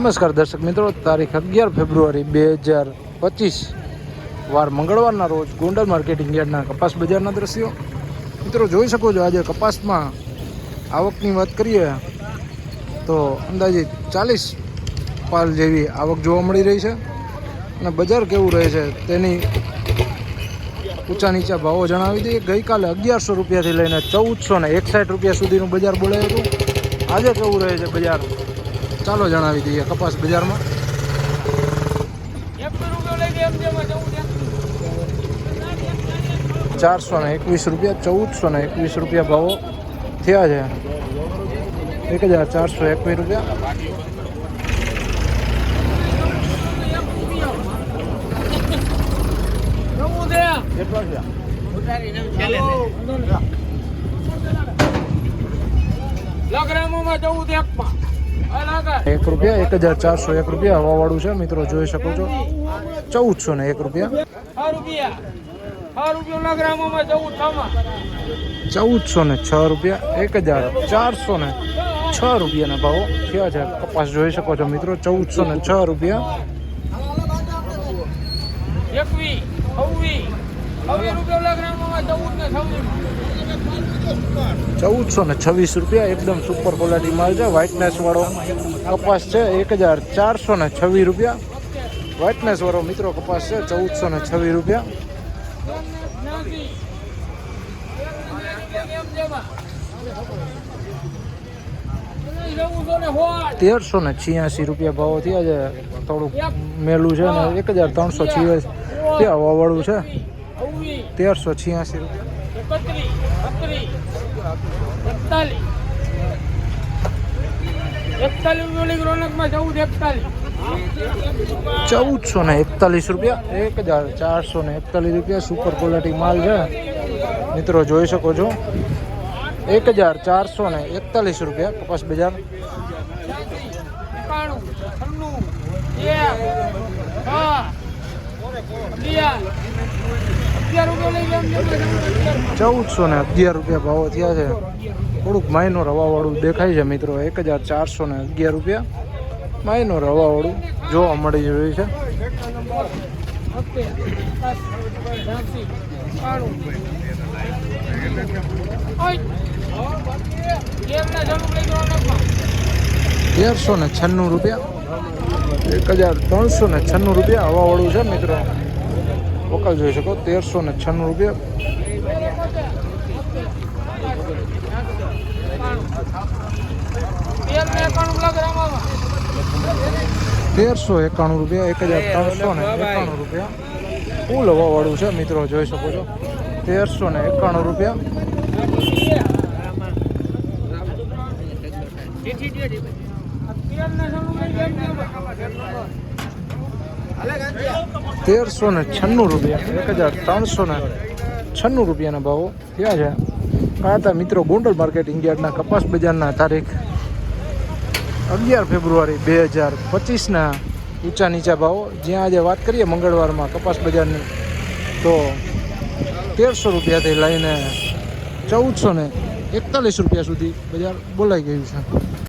નમસ્કાર દર્શક મિત્રો, તારીખ અગિયાર ફેબ્રુઆરી બે હજાર પચીસ, વાર મંગળવારના રોજ ગોંડલ માર્કેટિંગ યાર્ડના કપાસ બજારના દ્રશ્યો. મિત્રો, જોઈ શકો છો, આજે કપાસમાં આવકની વાત કરીએ, તો અંદાજે ચાલીસ પાલ જેવી આવક જોવા મળી રહી છે. અને બજાર કેવું રહે છે તેની ઊંચા નીચા ભાવો જણાવી દઈએ. ગઈકાલે અગિયારસો રૂપિયાથી લઈને ચૌદસો ને એકસાઠ રૂપિયા સુધીનું બજાર બોલાયું હતું. આજે કેવું રહે છે બજાર? ચાલો જણાવી દઈએ કપાસ બજારમાં. ચારસો ને એકવીસ રૂપિયા, ચૌદસો ને એકવીસ રૂપિયા ભાવો થયા છે. એક હજાર ચારસો એકવીસ રૂપિયા. લગ્રામોમાં જવું તે એકમાં એક રૂપિયા, એક હજાર ચારસો એક રૂપિયા હવાવાળું છે. મિત્રો, જોઈ શકો છો. ચૌદસો ને એક રૂપિયા. ચૌદસો ને છ રૂપિયા, એક હજાર ચારસો ને છ રૂપિયાના ભાવો. થયા છે. કપાસ જોઈ શકો છો મિત્રો, ચૌદસો ને છ રૂપિયા. એકવી છવ્વી છવ્વી રૂપિયા લગ્રામોમાં જવું ને છવ્વી ચૌદસો ને છવ્વીસ રૂપિયા, એકદમ સુપર ક્વોલિટી માલ છે. વ્હાઇટનેસ વાળો કપાસ છે, એક હજાર ચારસો ને છવ્વીસ રૂપિયા. વ્હાઇટનેસ વાળો મિત્રો કપાસ છે, ચૌદસો ને છવ્વીસ રૂપિયા. તેરસો ને છિયાસી રૂપિયા ભાવો થયા છે. થોડુંક મેલું છે ને, એક હજાર ત્રણસો છિયાસી ત્યાં વાળું છે? તેરસો છ્યાસી રૂપિયા. ચૌદસો ને એકતાલીસ રૂપિયા. એક હજાર ચારસો ને એકતાલીસ રૂપિયા. સુપર ક્વોલિટી માલ છે. મિત્રો જોઈ શકો છો. એક હજાર ચારસો ને એકતાલીસ રૂપિયા. કપાસ બજાર. એકાણું ચૌદસો ને અગિયાર રૂપિયા ભાવો થયા છે. થોડુંક માયનો રવાવાળું દેખાય છે મિત્રો. એક હજાર ચારસો ને અગિયાર રૂપિયા. માયનો રવાવાળું જોવા મળી રહ્યું છે. તેરસો ને છન્નું રૂપિયા. એક હજાર ત્રણસો ને છન્નું રૂપિયા હવાવાળું છે મિત્રો. વકલ જોઈ શકો તેરસો ને છન્નું રૂપિયા તેરસો એકાણું રૂપિયા એક હજાર ત્રણસો ને એકાણું રૂપિયા ફૂલ હવાવાળું છે મિત્રો જોઈ શકો છો તેરસો ને એકાણું રૂપિયા તેરસો ને છન્નું રૂપિયા. એક હજાર ત્રણસો ને છન્નું રૂપિયાના ભાવો થયા છે. આ હતા મિત્રો, ગોંડલ માર્કેટ ઇન્ડિયાના કપાસ બજારના તારીખ અગિયાર ફેબ્રુઆરી બે હજાર પચીસના ઊંચા નીચા ભાવો. જ્યાં આજે વાત કરીએ મંગળવારમાં કપાસ બજારની, તો તેરસો રૂપિયાથી લઈને ચૌદસો ને એકતાલીસ રૂપિયા સુધી બજાર બોલાઈ ગયું છે.